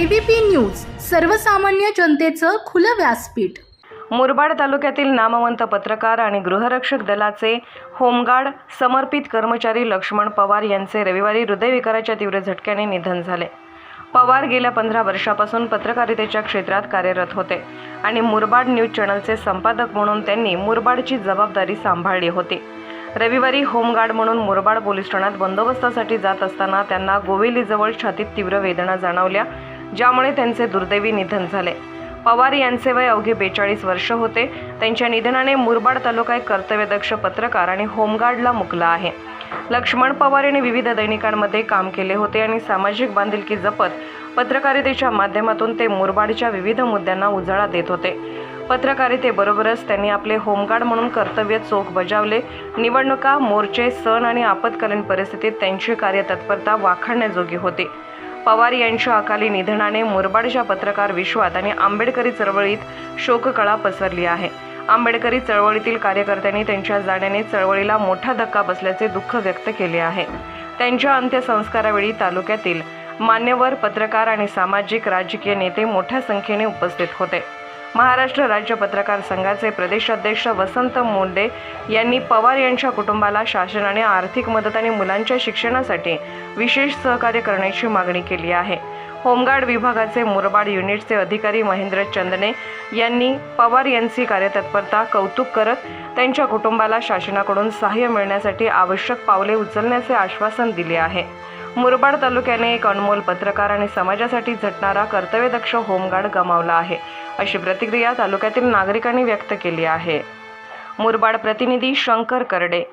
ABP news सर्वसामान्य जनतेचं खुलं व्यासपीठ. मुरबाड तालुक्यातील नामवंत पत्रकार आणि गृहरक्षक दलाचे होमगार्ड समर्पित कर्मचारी लक्ष्मण पवार यांचे रविवारी हृदयविकाराच्या तीव्र झटक्याने निधन झाले. पवार गेल्या पंधरा वर्षापासून पत्रकारितेच्या क्षेत्रात कार्यरत होते आणि मुरबाड न्यूज चॅनलचे संपादक म्हणून त्यांनी मुरबाडची जबाबदारी सांभाळली होती. रविवारी होमगार्ड म्हणून मुरबाड पोलीस ठाण्यात बंदोबस्तासाठी जात असताना त्यांना गोवेलीजवळ छातीत तीव्र वेदना जाणवल्या ज्यामुळे त्यांचे दुर्दैवी निधन झाले. पवार यांचे वय अवघे बेचाळीस वर्ष होते. त्यांच्या निधनाने मुरबाड तालुका एक कर्तव्यदक्ष पत्रकार आणि होमगार्डला मुकला आहे. लक्ष्मण पवार यांनी विविध दैनिकांमध्ये काम केले होते आणि सामाजिक बांधिलकी जपत पत्रकारितेच्या माध्यमातून ते मुरबाडच्या विविध मुद्द्यांना उजाळा देत होते. पत्रकारितेबरोबरच त्यांनी आपले होमगार्ड म्हणून कर्तव्य चोख बजावले. निवडणुका मोर्चे सण आणि आपत्कालीन परिस्थितीत त्यांची कार्यतत्परता वाखाणण्याजोगी होती. पवार यांच्या अकाली निधनाने मुरबाडच्या पत्रकार विश्वात आणि आंबेडकरी चळवळीत शोककळा पसरली आहे. आंबेडकरी चळवळीतील कार्यकर्त्यांनी त्यांच्या जाण्याने चळवळीला मोठा धक्का बसल्याचे दुःख व्यक्त केले आहे. त्यांच्या अंत्यसंस्कारावेळी तालुक्यातील मान्यवर पत्रकार आणि सामाजिक राजकीय नेते मोठ्या संख्येने उपस्थित होते. महाराष्ट्र राज्य पत्रकार संघाचे प्रदेशाध्यक्ष वसंत मोंडे यांनी पवार यांच्या कुटुंबाला शासनाने आर्थिक मदत आणि मुलांच्या शिक्षणासाठी विशेष सहकार्य करण्याची मागणी केली आहे. होमगार्ड विभागाचे मुरबाड युनिटचे अधिकारी महेंद्र चंदने यांनी पवार यांची कार्यतत्परता कौतुक करत त्यांच्या कुटुंबाला शासनाकडून सहाय्य मिळण्यासाठी आवश्यक पावले उचलण्याचे आश्वासन दिले आहे. मुरबाड तालुक्याने एक अनमोल पत्रकार आणि समाजासाठी झटणारा कर्तव्यदक्ष होमगार्ड गमावला आहे. अशी प्रतिक्रिया तालुक्यातील नागरिकांनी व्यक्त केली आहे. मुरबाड प्रतिनिधी शंकर करडे.